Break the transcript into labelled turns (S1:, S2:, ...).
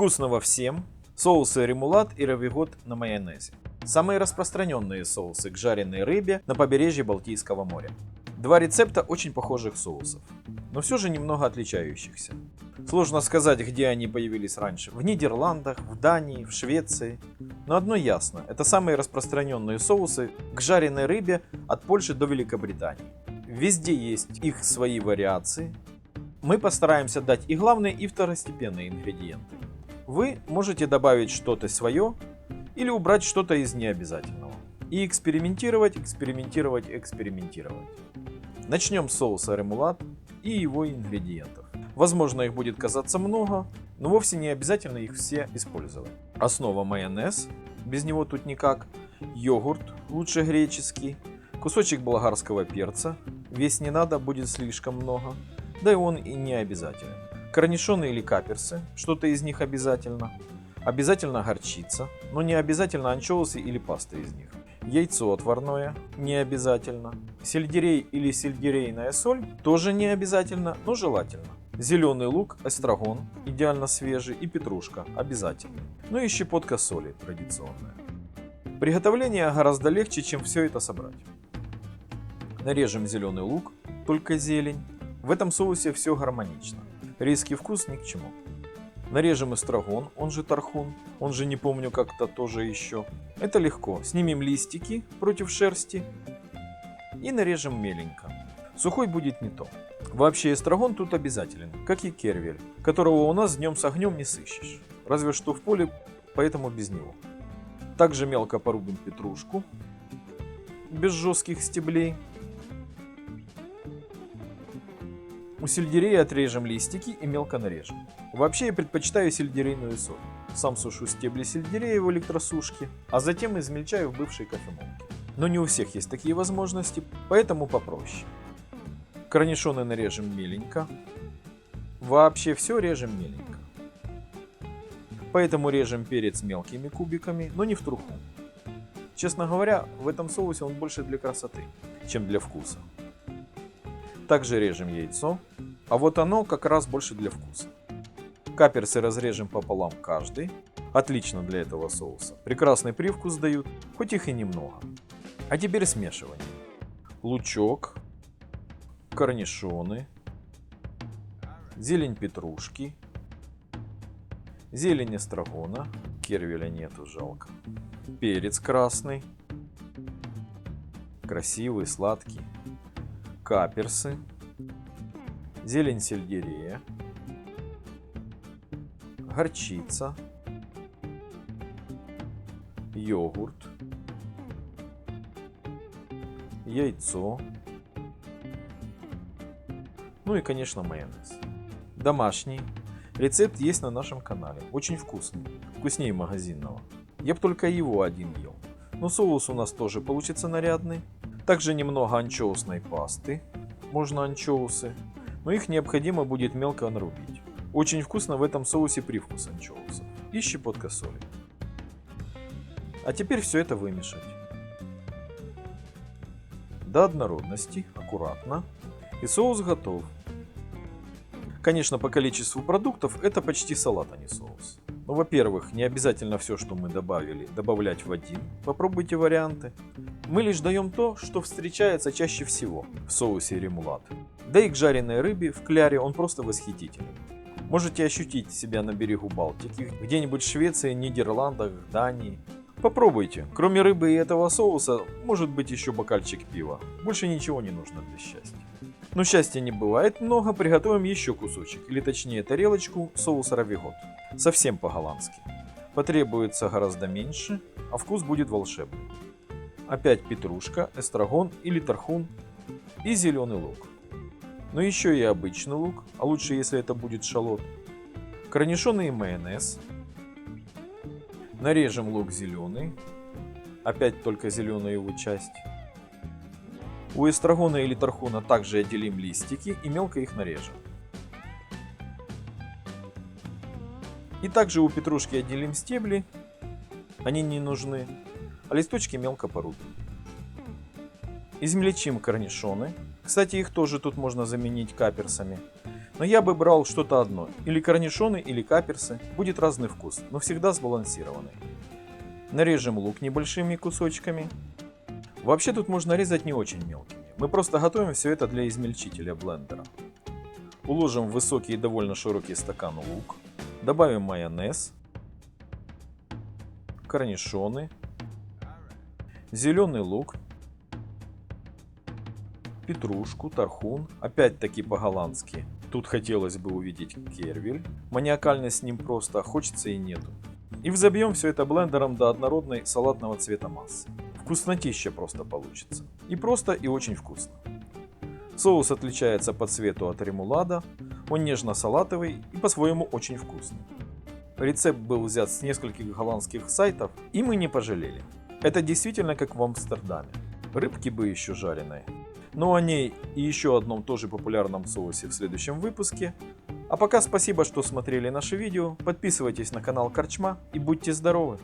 S1: Вкусного всем! Соусы ремулат и равигот на майонезе. Самые распространенные соусы к жареной рыбе на побережье Балтийского моря. Два рецепта очень похожих соусов, но все же немного отличающихся. Сложно сказать, где они появились раньше. В Нидерландах, в Дании, в Швеции. Но одно ясно, это самые распространенные соусы к жареной рыбе от Польши до Великобритании. Везде есть их свои вариации. Мы постараемся дать и главные, и второстепенные ингредиенты. Вы можете добавить что-то свое или убрать что-то из необязательного. И экспериментировать, экспериментировать, экспериментировать. Начнем с соуса ремулат и его ингредиентов. Возможно, их будет казаться много, но вовсе не обязательно их все использовать. Основа майонез, без него тут никак, йогурт, лучше греческий, кусочек болгарского перца, весь не надо, будет слишком много, да и он и не обязателен. Корнишоны или каперсы, что-то из них обязательно. Обязательно горчица, но не обязательно анчоусы или паста из них. Яйцо отварное, не обязательно. Сельдерей или сельдерейная соль, тоже не обязательно, но желательно. Зеленый лук, эстрагон, идеально свежий, и петрушка, обязательно. Ну и щепотка соли, традиционная. Приготовление гораздо легче, чем все это собрать. Нарежем зеленый лук, только зелень. В этом соусе все гармонично. Резкий вкус ни к чему. Нарежем эстрагон, он же тархун, он же не помню как-то тоже еще. Это легко. Снимем листики против шерсти и нарежем меленько. Сухой будет не то. Вообще эстрагон тут обязателен, как и кервель, которого у нас днем с огнем не сыщешь. Разве что в поле, поэтому без него. Также мелко порубим петрушку, без жестких стеблей. У сельдерея отрежем листики и мелко нарежем. Вообще я предпочитаю сельдерейную соль. Сам сушу стебли сельдерея в электросушке, а затем измельчаю в бывшей кофемолке. Но не у всех есть такие возможности, поэтому попроще. Корнишоны нарежем меленько. Вообще все режем меленько. Поэтому режем перец мелкими кубиками, но не в труху. Честно говоря, в этом соусе он больше для красоты, чем для вкуса. Также режем яйцо, а вот оно как раз больше для вкуса. Каперсы разрежем пополам каждый. Отлично для этого соуса. Прекрасный привкус дают, хоть их и немного. А теперь смешивание. Лучок, корнишоны, зелень петрушки, зелень эстрагона, кервеля нету, жалко, перец красный, красивый, сладкий, каперсы, зелень сельдерея, горчица, йогурт, яйцо, ну и, конечно, майонез. Домашний. Рецепт есть на нашем канале. Очень вкусный. Вкуснее магазинного. Я бы только его один ел. Но соус у нас тоже получится нарядный. Также немного анчоусной пасты, можно анчоусы, но их необходимо будет мелко нарубить. Очень вкусно в этом соусе привкус анчоусов и щепотка соли. А теперь все это вымешать. До однородности, аккуратно. И соус готов. Конечно, по количеству продуктов это почти салат, а не соус. Ну, во-первых, не обязательно все, что мы добавили, добавлять в один. Попробуйте варианты. Мы лишь даем то, что встречается чаще всего в соусе ремулат. Да и к жареной рыбе в кляре он просто восхитителен. Можете ощутить себя на берегу Балтики, где-нибудь в Швеции, Нидерландах, Дании. Попробуйте. Кроме рыбы и этого соуса, может быть еще бокальчик пива. Больше ничего не нужно для счастья. Но счастья не бывает много, приготовим еще кусочек, или точнее тарелочку соуса равигот. Совсем по-голландски. Потребуется гораздо меньше, а вкус будет волшебный. Опять петрушка, эстрагон или тархун и зеленый лук. Но еще и обычный лук, а лучше если это будет шалот. Корнишоны майонез. Нарежем лук зеленый. Опять только зеленая его часть. У эстрагона или тархуна также отделим листики и мелко их нарежем. И также у петрушки отделим стебли, они не нужны, а листочки мелко порубим. Измельчим корнишоны, кстати их тоже тут можно заменить каперсами. Но я бы брал что-то одно. Или корнишоны, или каперсы. Будет разный вкус, но всегда сбалансированный. Нарежем лук небольшими кусочками. Вообще тут можно резать не очень мелкими. Мы просто готовим все это для измельчителя блендера. Уложим в высокий и довольно широкий стакан лук. Добавим майонез. Корнишоны. Зеленый лук. Петрушку, тархун. Опять-таки по-голландски. Тут хотелось бы увидеть кервель. Маниакальность с ним просто хочется и нету. И взобьем все это блендером до однородной салатного цвета массы. Вкуснотища просто получится. И просто, и очень вкусно. Соус отличается по цвету от ремулада, он нежно-салатовый и по-своему очень вкусный. Рецепт был взят с нескольких голландских сайтов, и мы не пожалели. Это действительно как в Амстердаме. Рыбки бы еще жареной. Но о ней и еще одном тоже популярном соусе в следующем выпуске. А пока спасибо, что смотрели наше видео. Подписывайтесь на канал Корчма и будьте здоровы!